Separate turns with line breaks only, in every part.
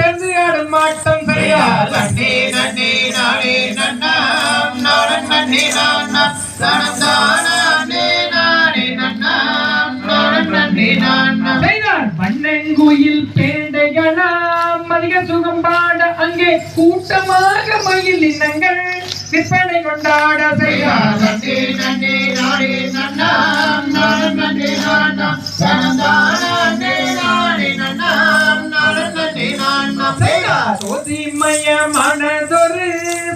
சேர்ந்து ஆடும் மாட்டம் சரியா
நன்னே நன்னே நானே நன்னாம் நாடன் நன்னே தானே நானே நாடன்
பேண்டைகளாம் அதிக சுகம் பாட அங்கே கூட்டமாக மயில் இனங்கள் விற்பனை கொண்டாட செய்தார்
நன்றி நன்னே நானே நன்னாம் நாடன் தானே செய்தார்
சோதிமயமானதொரு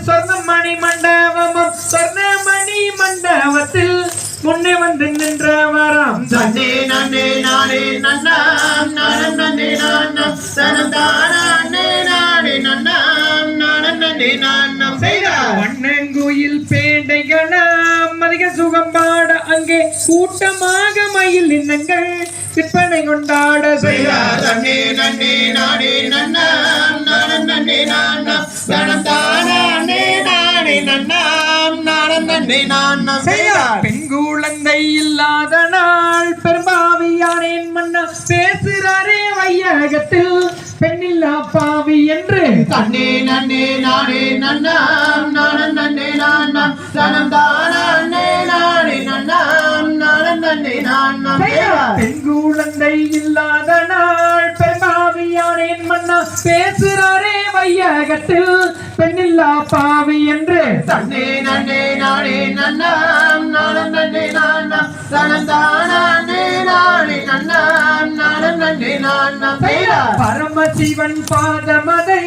சொர்ணமணி மண்டபமும் சொர்ணமணி மண்டபத்தில் முன்னே வந்து நின்றவராம்.
நன்னே நன்னே நானே நன்னாம் நாடன் நன்னே நான்னாம். தானம் தானே நானே நன்னாம் நாடன் நன்னே நான்னாம். செய்தார்.
வண்ணங்குயில் பேண்டைகளாம் அதிக சுகம் பாட அங்கே கூட்டமாக மயில் இனங்கள் விற்பனை கொண்டாட செய்தார்.
நன்னே நன்னே நானே நன்னாம் நன்னே நான்னாம் தானம் தானே நானே நன்னாம் நாடன் நன்னே நான்னாம் செய்தார்.
பெண் குழந்தை இல்லாத நாள் பெரும்பாவியானேன் மன்னா பேசுறாரே வையகத்தில் பெண்ணில்லா பாவி என்று.
நன்னே நன்னே நானே நன்னாம் நாடன் நன்னே நான்னாம் தானம் தானே நானே நன்னாம் நாடன் நன்னே செய்தார்.
பெண் குழந்தை இல்லாத நாள் பெரும்பாவியானேன் மன்னா பேசுறாரே வையகத்தில். பெண்ணில்லா பாவி என்று.
நன்னே நன்னே நானே நன்னாம் நாடன் நன்னே நான்னாம் தானம் தானே நானே நன்னாம் நாடன் நன்னே செய்தார்
பரமசிவன் பாதமதை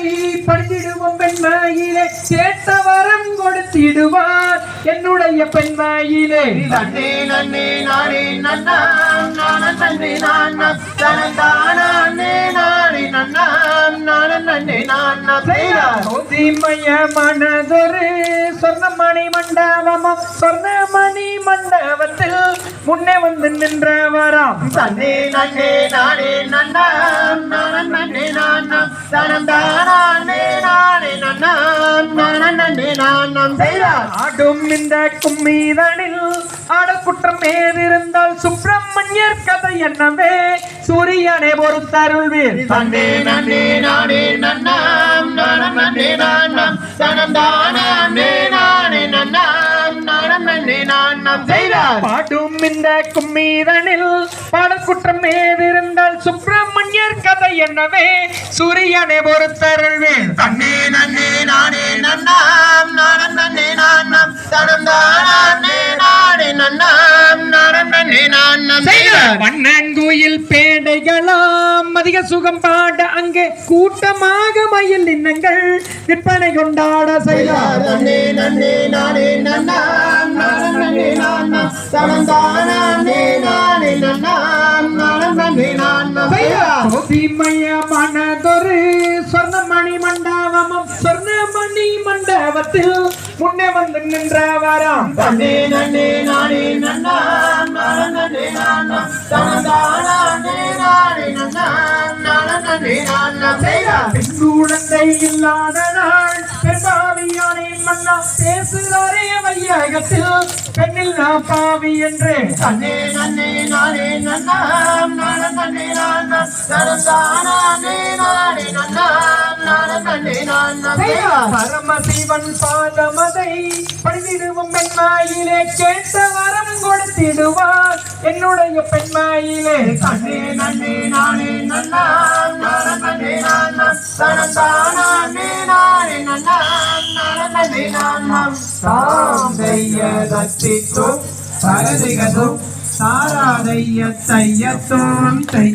படித்திடுவோம் பெண்மையிலே. கேட்ட வரம் கொடுத்திடுவார் என்னுடைய பெண்மையிலே.
நன்னே நன்னே நானே நன்னாம் நாடன் நன்னே நான்னாம் தானம் தானே
சோதிமய மனதொரு சொர்ணமணி மண்டபமும் சொர்ணமணி மண்டபத்தில் முன்னே வந்து நின்றவராம்.
நன்னே நன்னே நானே நன்னே நான்னாம் தானம் தானே நானே நாடன் நன்னே நான்னாம் செய்தார்
ஆடும் இந்த கும்மீதனில் ஆடக்குற்றம் ஏதிருந்தால் சுப்பிரமணியர் கதை என்னவே சூரியனை பொறுத்தருள்வீர்.
நன்னே நன்னே நானே நான்னாம் செய்தார்
பாடும் இந்த கும்மீதனில் பாடக்குற்றம் ஏதிருந்தால் சுப்பிரமணியர் கதை என்னவே? சூரியனை பொறுத்தருள்வேன்.
நன்னே நன்னே நானே நன்னாம் நாடன் நன்னே நான்னாம் தானம் தானே நானே நன்னாம் நாடன் நன்னே நான்னாம் செய்தார்
அதிக சுகம் பாட அங்கே கூட்டமாக மயில் இன்னங்கள் விற்பனை கொண்டாட செய்தார்
நன்னே நன்னே நானே நன்னே நானே நன்னே
மனதொரு சொர்ணமணி மண்டபமும் சொர்ணமணி மண்டபத்தில் முன்னே வந்து நின்றவராம்.
நன்னே நன்னே நானே நன்னே தானே நானே நன்னாம் நாடன் நன்னே.
குழந்தை இல்லாத நாள். பெண்பாவியானே மன்னா பேசுகிறாரே வையகத்தில். பெண்ணில் நான் பாவி என்று.
நன்னே நன்னே நானே நன்னாம். நாடன் நன்னே நான்னாம் தானம் தானே நானே நன்னாம். நன்னே நான்னாம் செய்தார்
பரமசிவன் பாதமதை படித்திடுவோம் பெண்மாயிலே. கேட்ட வரம் கொடுத்திடுவார். என்னுடைய பெண்மாயிலே.
நன்னே நன்னே
சாராதைய தையத்தோம் தை